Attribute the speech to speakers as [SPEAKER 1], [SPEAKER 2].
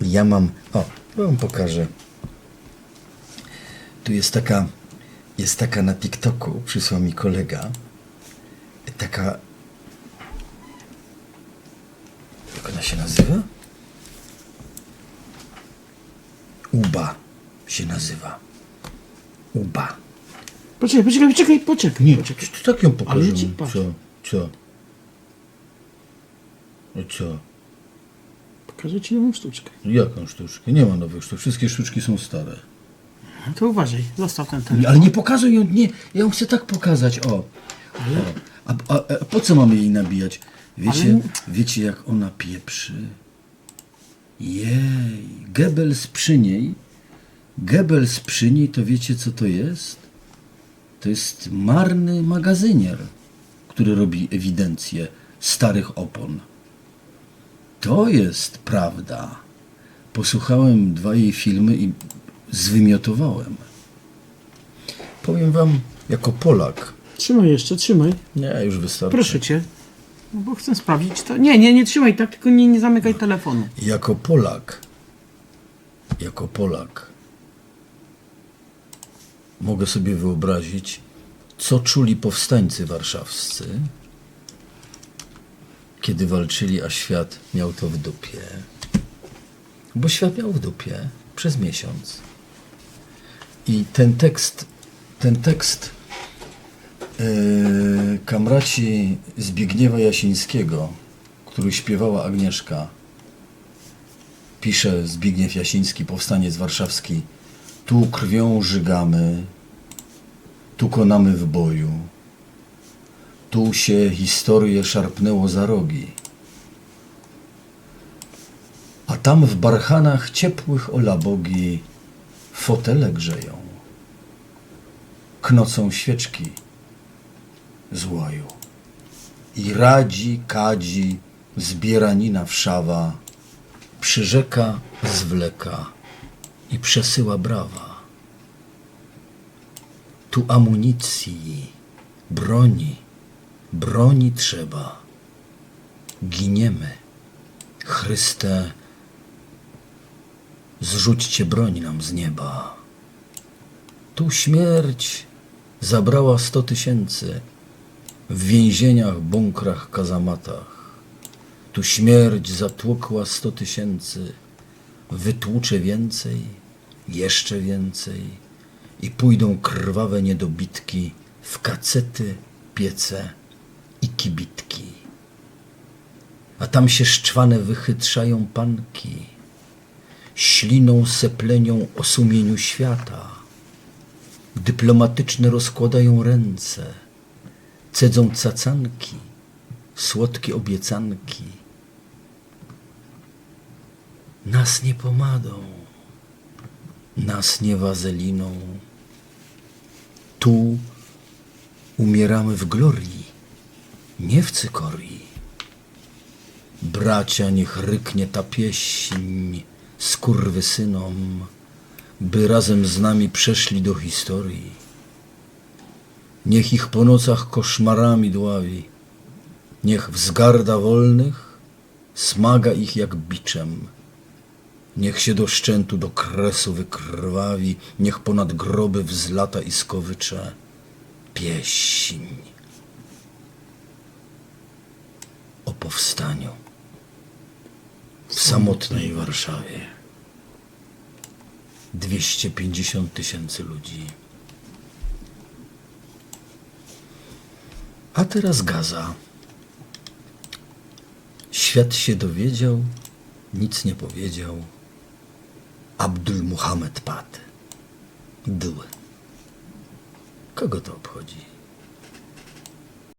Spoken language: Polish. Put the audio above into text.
[SPEAKER 1] Ja mam. O, wam pokażę. Tu jest taka. Jest taka na TikToku, przysłał mi kolega. Taka. Jak ona się nazywa? Uba się nazywa. Uba.
[SPEAKER 2] Poczekaj, poczekaj, poczekaj, poczekaj.
[SPEAKER 1] Nie,
[SPEAKER 2] poczekaj.
[SPEAKER 1] tak ją pokażę.
[SPEAKER 2] Ale ci patrz.
[SPEAKER 1] Co? Co? Co?
[SPEAKER 2] Pokażę ci nową sztuczkę.
[SPEAKER 1] Jaką sztuczkę? Nie ma nowych sztuk. Wszystkie sztuczki są stare.
[SPEAKER 2] No to uważaj, zostaw ten telefon.
[SPEAKER 1] Ale nie pokazuj ją, nie. Ja ją chcę tak pokazać, o. o. A, a, a po co mamy jej nabijać? Wiecie,
[SPEAKER 2] Ale-
[SPEAKER 1] wiecie jak ona pieprzy? Jej, Goebbels przy niej. Goebbels przy niej, to wiecie co to jest? To jest marny magazynier, który robi ewidencję starych opon. To jest prawda. Posłuchałem dwa jej filmy i zwymiotowałem. Powiem wam, jako Polak,
[SPEAKER 2] Trzymaj jeszcze, trzymaj.
[SPEAKER 1] nie, już wystarczy.
[SPEAKER 2] Proszę cię. No bo chcę sprawdzić to. Nie, nie, nie trzymaj tak, tylko nie, nie zamykaj telefonu.
[SPEAKER 1] Jako Polak, jako Polak, mogę sobie wyobrazić, co czuli powstańcy warszawscy, kiedy walczyli, a świat miał to w dupie. Bo świat miał w dupie przez miesiąc. I ten tekst, ten tekst yy, kamraci Zbigniewa Jasińskiego, który śpiewała Agnieszka, pisze Zbigniew Jasiński, powstaniec warszawski, tu krwią żygamy, tu konamy w boju, tu się historię szarpnęło za rogi. A tam w barchanach ciepłych olabogi fotele grzeją, knocą świeczki z łoju. I radzi, kadzi, zbieranina wszawa, przyrzeka, zwleka i przesyła brawa. Tu amunicji, broni, broni trzeba. Giniemy. Chryste, zrzućcie broń nam z nieba. Tu śmierć zabrała sto tysięcy w więzieniach, bunkrach, kazamatach. Tu śmierć zatłukła sto tysięcy, wytłucze więcej, jeszcze więcej i pójdą krwawe niedobitki w kacety, piece i kibitki. A tam się szczwane wychytrzają panki, śliną seplenią o sumieniu świata. Dyplomatyczne rozkładają ręce, cedzą cacanki, słodkie obiecanki. Nas nie pomadą, nas nie wazeliną. Tu umieramy w glorii, nie w cykorii. Bracia, niech ryknie ta pieśń skurwysynom, by razem z nami przeszli do historii. Niech ich po nocach koszmarami dławi, niech wzgarda wolnych smaga ich jak biczem. Niech się do szczętu, do kresu wykrwawi, niech ponad groby wzlata i skowycze pieśń o powstaniu w samotnej Warszawie. 250 tysięcy ludzi. A teraz Gaza. Świat się dowiedział, nic nie powiedział. Abdul Muhammad padł. Dły. Kogo to obchodzi?